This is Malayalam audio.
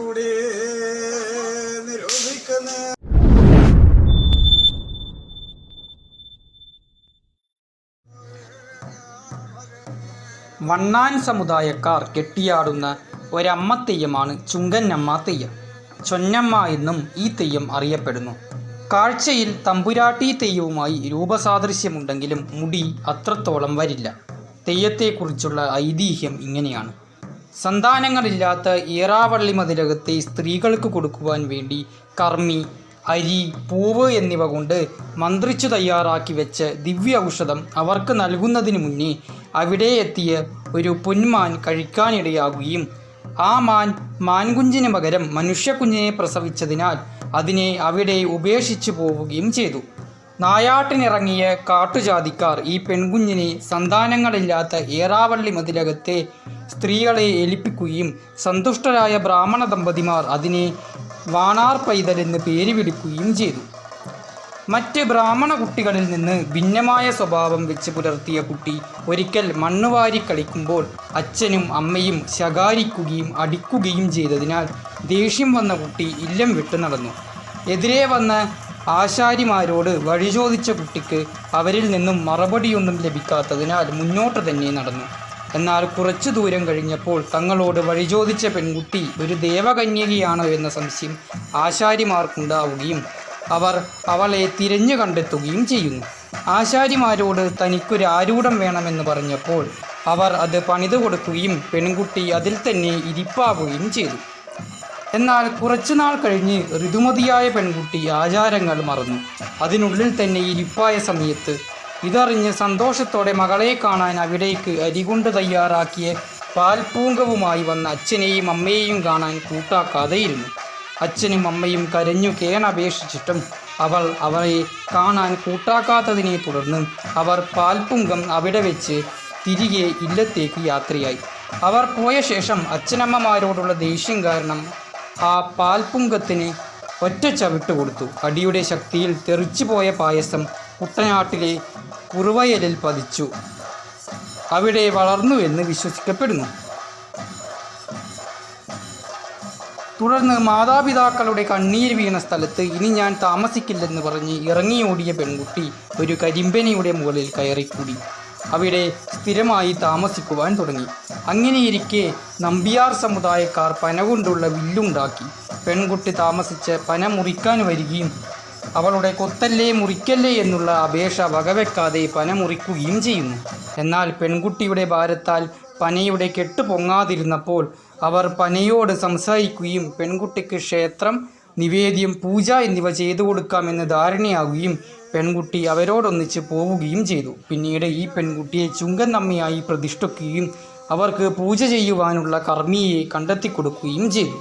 കൂടി നിരൂപിക്കുന്ന വണ്ണാൻ സമുദായക്കാർ കെട്ടിയാടുന്ന ഒരമ്മ തെയ്യമാണ് ചുങ്കന്നമ്മ തെയ്യം. ചൊന്നമ്മ എന്നും ഈ തെയ്യം അറിയപ്പെടുന്നു. കാഴ്ചയിൽ തമ്പുരാട്ടി തെയ്യവുമായി രൂപസാദൃശ്യമുണ്ടെങ്കിലും മുടി അത്രത്തോളം വരില്ല. തെയ്യത്തെക്കുറിച്ചുള്ള ഐതിഹ്യം ഇങ്ങനെയാണ്. സന്താനങ്ങളില്ലാത്ത ഏറാവള്ളി മതിലകത്തെ സ്ത്രീകൾക്ക് കൊടുക്കുവാൻ വേണ്ടി കർമ്മി അരി പൂവ് എന്നിവ കൊണ്ട് മന്ത്രിച്ചു തയ്യാറാക്കി വെച്ച ദിവ്യ ഔഷധം അവർക്ക് നൽകുന്നതിന് മുന്നേ അവിടെ എത്തിയ ഒരു പൊന്മാൻ കഴിക്കാനിടയാകുകയും ആ മാൻ മാൻകുഞ്ഞിന് പകരം മനുഷ്യക്കുഞ്ഞിനെ പ്രസവിച്ചതിനാൽ അതിനെ അവിടെ ഉപേക്ഷിച്ചു പോവുകയും ചെയ്തു. നായാട്ടിനിറങ്ങിയ കാട്ടുജാതിക്കാർ ഈ പെൺകുഞ്ഞിനെ സന്താനങ്ങളില്ലാത്ത ഏറാവള്ളി മതിലകത്തെ സ്ത്രീകളെ എലിപ്പിക്കുകയും സന്തുഷ്ടരായ ബ്രാഹ്മണ ദമ്പതിമാർ അതിനെ വാണാർ പൈതൽ എന്ന് പേര് വിളിക്കുകയും ചെയ്തു. മറ്റ് ബ്രാഹ്മണ കുട്ടികളിൽ നിന്ന് ഭിന്നമായ സ്വഭാവം വെച്ച് പുലർത്തിയ കുട്ടി ഒരിക്കൽ മണ്ണുവാരി കളിക്കുമ്പോൾ അച്ഛനും അമ്മയും ശകാരിക്കുകയും അടിക്കുകയും ചെയ്തതിനാൽ ദേഷ്യം വന്ന കുട്ടി ഇല്ലം വിട്ടു നടന്നു. എതിരെ വന്ന ആശാരിമാരോട് വഴി ചോദിച്ച കുട്ടിക്ക് അവരിൽ നിന്നും മറുപടിയൊന്നും ലഭിക്കാത്തതിനാൽ മുന്നോട്ട് തന്നെ നടന്നു. എന്നാൽ കുറച്ചു ദൂരം കഴിഞ്ഞപ്പോൾ തങ്ങളോട് വഴി ചോദിച്ച പെൺകുട്ടി ഒരു ദേവകന്യകയാണോ എന്ന സംശയം ആശാരിമാർക്കുണ്ടാവുകയും അവർ അവളെ തിരഞ്ഞു കണ്ടെത്തുകയും ചെയ്യുന്നു. ആശാരിമാരോട് തനിക്കൊരു ആരൂഢം വേണമെന്ന് പറഞ്ഞപ്പോൾ അവർ അത് പണിതു കൊടുക്കുകയും പെൺകുട്ടി അതിൽ തന്നെ ഇരിപ്പാവുകയും ചെയ്തു. എന്നാൽ കുറച്ചുനാൾ കഴിഞ്ഞ് ഋതുമതിയായ പെൺകുട്ടി ആചാരങ്ങൾ മറന്നു. അതിനുള്ളിൽ തന്നെ ഇരിപ്പായ സമയത്ത് ഇതറിഞ്ഞ് സന്തോഷത്തോടെ മകളെ കാണാൻ അവിടേക്ക് അരികൊണ്ട് തയ്യാറാക്കിയ പാൽപൂങ്കവുമായി വന്ന അച്ഛനെയും അമ്മയെയും കാണാൻ കൂട്ടാക്കാതെയിരുന്നു. അച്ഛനും അമ്മയും കരഞ്ഞു കേണപേക്ഷിച്ചിട്ടും അവൾ അവരെ കാണാൻ കൂട്ടാക്കാത്തതിനെ തുടർന്ന് അവർ പാൽപുങ്കം അവിടെ വെച്ച് തിരികെ ഇല്ലത്തേക്ക് യാത്രയായി. അവർ പോയ ശേഷം അച്ഛനമ്മമാരോടുള്ള ദേഷ്യം കാരണം ആ പാൽപുങ്കത്തിന് ഒറ്റ ചവിട്ട് കൊടുത്തു. അടിയുടെ ശക്തിയിൽ തെറിച്ചുപോയ പായസം കുട്ടനാട്ടിലെ കുറുവയലിൽ പതിച്ചു. അവിടെ വളർന്നു എന്ന് വിശ്വസിക്കപ്പെടുന്നു. തുടർന്ന് മാതാപിതാക്കളുടെ കണ്ണീർ വീണ സ്ഥലത്ത് ഇനി ഞാൻ താമസിക്കില്ലെന്ന് പറഞ്ഞ് ഇറങ്ങിയോടിയ പെൺകുട്ടി ഒരു കരിമ്പനിയുടെ മുകളിൽ കയറിക്കൂടി. അവിടെ സ്ഥിരമായി താമസിക്കുവാൻ തുടങ്ങി. അങ്ങനെയിരിക്കെ നമ്പിയാർ സമുദായക്കാർ പന കൊണ്ടുള്ള വില്ലുണ്ടാക്കി. പെൺകുട്ടി താമസിച്ച് പന മുറിക്കാൻ വരികയും അവളുടെ കൊത്തല്ലേ മുറിക്കല്ലേ എന്നുള്ള അപേക്ഷ വകവെക്കാതെ പന മുറിക്കുകയും ചെയ്യുന്നു. എന്നാൽ പെൺകുട്ടിയുടെ ഭാരത്താൽ പനയുടെ കെട്ട് പൊങ്ങാതിരുന്നപ്പോൾ അവർ പനയോട് സംസാരിക്കുകയും പെൺകുട്ടിക്ക് ക്ഷേത്രം നിവേദ്യം പൂജ എന്നിവ ചെയ്തു കൊടുക്കാമെന്ന് ധാരണയാവുകയും പെൺകുട്ടി അവരോടൊന്നിച്ച് പോവുകയും ചെയ്തു. പിന്നീട് ഈ പെൺകുട്ടിയെ ചുങ്കൻ നമ്മയായി പ്രതിഷ്ഠിക്കുകയും അവർക്ക് പൂജ ചെയ്യുവാനുള്ള കർമ്മിയെ കണ്ടെത്തി കൊടുക്കുകയും ചെയ്തു.